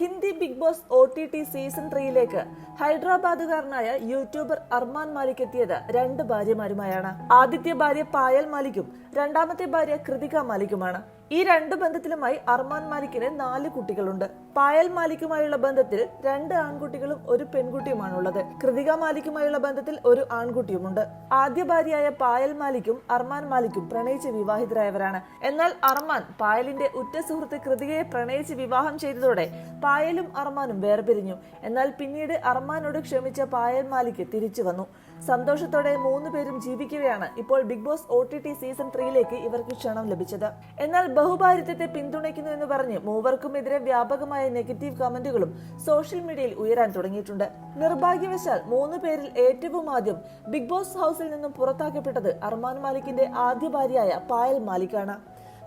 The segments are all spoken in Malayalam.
Hindi Big Boss O T T season ത്രീയിലേക്ക് ഹൈദരാബാദുകാരനായ യൂട്യൂബർ അർമാൻ മാലിക് എത്തിയത് രണ്ട് ഭാര്യമാരുമായാണ്. ആദ്യത്തെ ഭാര്യ പായൽ മാലിക്കും രണ്ടാമത്തെ ഭാര്യ കൃതിക മാലിക്കുമാണ്. ഈ രണ്ട് ബന്ധത്തിലുമായി അർമാൻ മാലിക്കിന് നാല് കുട്ടികളുണ്ട്. പായൽ മാലിക്കുമായുള്ള ബന്ധത്തിൽ രണ്ട് ആൺകുട്ടികളും ഒരു പെൺകുട്ടിയുമാണ് ഉള്ളത് കൃതിക മാലിക്കുമായുള്ള ബന്ധത്തിൽ ഒരു ആൺകുട്ടിയുമുണ്ട്. ആദ്യ ഭാര്യയായ പായൽ മാലിക്കും അർമാൻ മാലിക്കും പ്രണയിച്ച് വിവാഹിതരായവരാണ്. എന്നാൽ അർമാൻ പായലിന്റെ ഉറ്റ സുഹൃത്ത് കൃതികയെ പ്രണയിച്ച് വിവാഹം ചെയ്തതോടെ പായലും അർമാനും വേർപിരിഞ്ഞു. എന്നാൽ പിന്നീട് അർമാനോട് ക്ഷമിച്ച പായൽ മാലിക്ക് തിരിച്ചു വന്നു. സന്തോഷത്തോടെ മൂന്ന് പേരും ജീവിക്കുകയാണ് ഇപ്പോൾ ബിഗ് ബോസ് ഒ സീസൺ ത്രീയിലേക്ക് ഇവർക്ക് ക്ഷണം ലഭിച്ചത്. എന്നാൽ ബഹുഭാരിത്വത്തെ പിന്തുണയ്ക്കുന്നു എന്ന് പറഞ്ഞ് മൂവർക്കുമെതിരെ വ്യാപകമായ നെഗറ്റീവ് കമന്റുകളും സോഷ്യൽ മീഡിയയിൽ ഉയരാൻ തുടങ്ങിയിട്ടുണ്ട്. നിർഭാഗ്യവശാൽ മൂന്ന് പേരിൽ ഏറ്റവും ആദ്യം ബിഗ് ബോസ് ഹൗസിൽ നിന്നും പുറത്താക്കപ്പെട്ടത് അർമാൻ മാലിക്കിന്റെ ആദ്യ ഭാര്യയായ പായൽ മാലിക്കാണ്.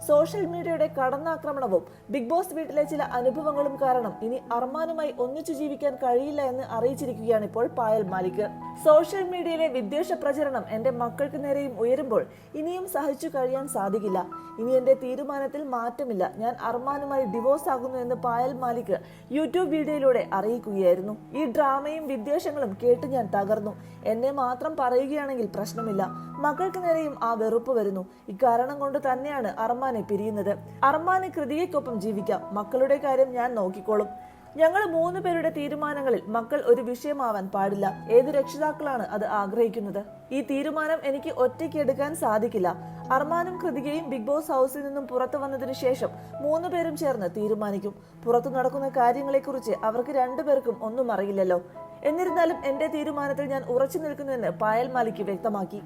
സോഷ്യൽ മീഡിയയുടെ കടന്നാക്രമണവും ബിഗ് ബോസ് വീട്ടിലെ ചില അനുഭവങ്ങളും കാരണം ഇനി അർമാനുമായി ഒന്നിച്ചു ജീവിക്കാൻ കഴിയില്ല എന്ന് അറിയിച്ചിരിക്കുകയാണ് ഇപ്പോൾ പായൽ മാലിക്. സോഷ്യൽ മീഡിയയിലെ വിദ്വേഷ പ്രചരണം എന്റെ മക്കൾക്ക് നേരെയും ഉയരുമ്പോൾ ഇനിയും സഹിച്ചു കഴിയാൻ സാധിക്കില്ല. ഇനി എന്റെ തീരുമാനത്തിൽ മാറ്റമില്ല. ഞാൻ അർമാനുമായി ഡിവോഴ്സ് ആകുന്നു എന്ന് പായൽ മാലിക് യൂട്യൂബ് വീഡിയോയിലൂടെ അറിയിക്കുകയായിരുന്നു. ഈ ഡ്രാമയും വിദ്വേഷങ്ങളും കേട്ട് ഞാൻ തകർന്നു. എന്നെ മാത്രം പറയുകയാണെങ്കിൽ പ്രശ്നമില്ല. മക്കൾക്ക് നേരെയും ആ വെറുപ്പ് വരുന്നു. ഇക്കാരണം കൊണ്ട് തന്നെയാണ് അർമാനെ പിരിയുന്നത്. അർമാന് കൃതികയ്ക്കൊപ്പം ജീവിക്കാം. മക്കളുടെ കാര്യം ഞാൻ നോക്കിക്കോളും. ഞങ്ങൾ മൂന്ന് പേരുടെ തീരുമാനങ്ങളിൽ മക്കൾ ഒരു വിഷയമാവാൻ പാടില്ല. ഏത് രക്ഷിതാക്കളാണ് അത് ആഗ്രഹിക്കുന്നത്? ഈ തീരുമാനം എനിക്ക് ഒറ്റയ്ക്ക് എടുക്കാൻ സാധിക്കില്ല. അർമാനും കൃതികയും ബിഗ് ബോസ് ഹൗസിൽ നിന്നും പുറത്തു വന്നതിന് ശേഷം മൂന്ന് പേരും ചേർന്ന് തീരുമാനിക്കും. പുറത്തു നടക്കുന്ന കാര്യങ്ങളെക്കുറിച്ച് അവർക്ക് രണ്ടുപേർക്കും ഒന്നും അറിയില്ലല്ലോ. എന്നിരുന്നാലും എന്റെ തീരുമാനത്തിൽ ഞാൻ ഉറച്ചു നിൽക്കുന്നുവെന്ന് പായൽ മാലിക് വ്യക്തമാക്കി.